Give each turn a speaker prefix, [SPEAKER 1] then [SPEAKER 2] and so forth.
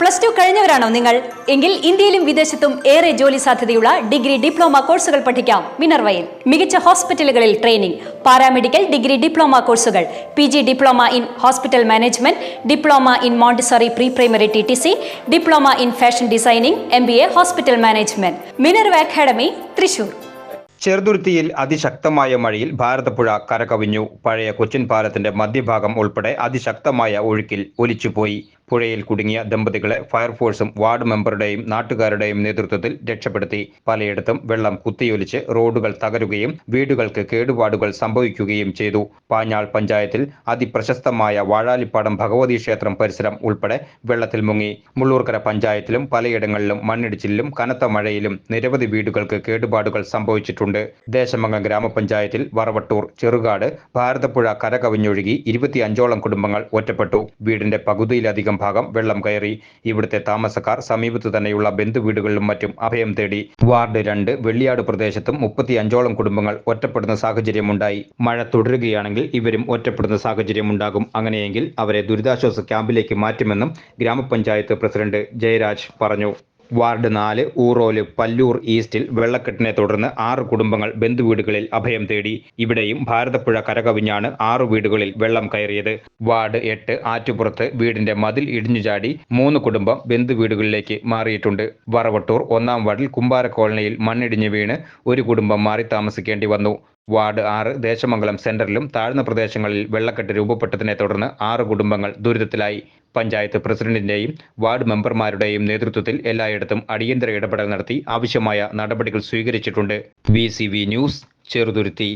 [SPEAKER 1] Plus two കഴിഞ്ഞവരാണോ നിങ്ങൾ? എങ്കിൽ ഇന്ത്യയിലും വിദേശത്തും ഏറെ ജോലി സാധ്യതയുള്ള ഡിഗ്രി ഡിപ്ലോമ കോഴ്സുകൾ പഠിക്കാം. മിനർവയിൽ. മികച്ച ഹോസ്പിറ്റലുകളിൽ ട്രെയിനിംഗ് പാരാമെഡിക്കൽ ഡിഗ്രി ഡിപ്ലോമ കോഴ്സുകൾ. P G diploma in hospital management diploma in Montessori pre primary T T C diploma in fashion designing M B A hospital management. Minerva academy Thrissur.
[SPEAKER 2] ചെറുതുരുത്തിയിൽ അതിശക്തമായ മഴയിൽ ഭാരതപ്പുഴ കരകവിഞ്ഞു. പഴയ കൊച്ചിൻ പാലത്തിന്റെ മധ്യഭാഗം ഉൾപ്പെടെ അതിശക്തമായ ഒഴുക്കിൽ ഒലിച്ചുപോയി. പുഴയിൽ കുടുങ്ങിയ ദമ്പതികളെ ഫയർഫോഴ്സും വാർഡ് മെമ്പറുടെയും നാട്ടുകാരുടെയും നേതൃത്വത്തിൽ രക്ഷപ്പെടുത്തി. പലയിടത്തും വെള്ളം കുത്തിയൊലിച്ച് റോഡുകൾ തകരുകയും വീടുകൾക്ക് കേടുപാടുകൾ സംഭവിക്കുകയും ചെയ്തു. പാഞ്ഞാൾ പഞ്ചായത്തിൽ അതിപ്രശസ്തമായ വാഴാലിപ്പാടം ഭഗവതി ക്ഷേത്രം പരിസരം ഉൾപ്പെടെ വെള്ളത്തിൽ മുങ്ങി. മുള്ളൂർക്കര പഞ്ചായത്തിലും പലയിടങ്ങളിലും മണ്ണിടിച്ചിലും കനത്ത മഴയിലും നിരവധി വീടുകൾക്ക് കേടുപാടുകൾ സംഭവിച്ചിട്ടുണ്ട്. ദേശമംഗം ഗ്രാമപഞ്ചായത്തിൽ വറവട്ടൂർ ചെറുകാട് ഭാരതപ്പുഴ കരകവിഞ്ഞൊഴുകി ഇരുപത്തിയഞ്ചോളം കുടുംബങ്ങൾ ഒറ്റപ്പെട്ടു. വീടിന്റെ പകുതിയിലധികം ഭാഗം വെള്ളം കയറി. ഇവിടുത്തെ താമസക്കാർ സമീപത്ത് തന്നെയുള്ള ബന്ധുവീടുകളിലും മറ്റും അഭയം തേടി. വാർഡ് രണ്ട് വെള്ളിയാട് പ്രദേശത്തും മുപ്പത്തിയഞ്ചോളം കുടുംബങ്ങൾ ഒറ്റപ്പെടുന്ന സാഹചര്യമുണ്ടായി. മഴ തുടരുകയാണെങ്കിൽ ഇവരും ഒറ്റപ്പെടുന്ന സാഹചര്യമുണ്ടാകും. അങ്ങനെയെങ്കിൽ അവരെ ദുരിതാശ്വാസ ക്യാമ്പിലേക്ക് മാറ്റുമെന്നും ഗ്രാമപഞ്ചായത്ത് പ്രസിഡന്റ് ജയരാജ് പറഞ്ഞു. വാർഡ് നാല് ഊറോൽ പല്ലൂർ ഈസ്റ്റിൽ വെള്ളക്കെട്ടിനെ തുടർന്ന് ആറ് കുടുംബങ്ങൾ ബന്ധുവീടുകളിൽ അഭയം തേടി. ഇവിടെയും ഭാരതപ്പുഴ കരകവിഞ്ഞാണ് ആറ് വീടുകളിൽ വെള്ളം കയറിയത്. വാർഡ് എട്ട് ആറ്റുപുറത്ത് വീടിന്റെ മതിൽ ഇടിഞ്ഞു ചാടി മൂന്ന് കുടുംബം ബന്ധുവീടുകളിലേക്ക് മാറിയിട്ടുണ്ട്. വറവട്ടൂർ ഒന്നാം വാർഡിൽ കുമ്പാര കോളനിയിൽ മണ്ണിടിഞ്ഞ് വീണ് ഒരു കുടുംബം മാറി താമസിക്കേണ്ടി വന്നു. വാർഡ് ആറ് ദേശമംഗലം സെന്ററിലും താഴ്ന്ന പ്രദേശങ്ങളിൽ വെള്ളക്കെട്ട് രൂപപ്പെട്ടതിനെ തുടർന്ന് ആറ് കുടുംബങ്ങൾ ദുരിതത്തിലായി. പഞ്ചായത്ത് പ്രസിഡന്റിന്റെയും വാർഡ് മെമ്പർമാരുടെയും നേതൃത്വത്തിൽ എല്ലായിടത്തും അടിയന്തര ഇടപെടൽ നടത്തി ആവശ്യമായ നടപടികൾ സ്വീകരിച്ചിട്ടുണ്ട്. V news Cheruthuruthy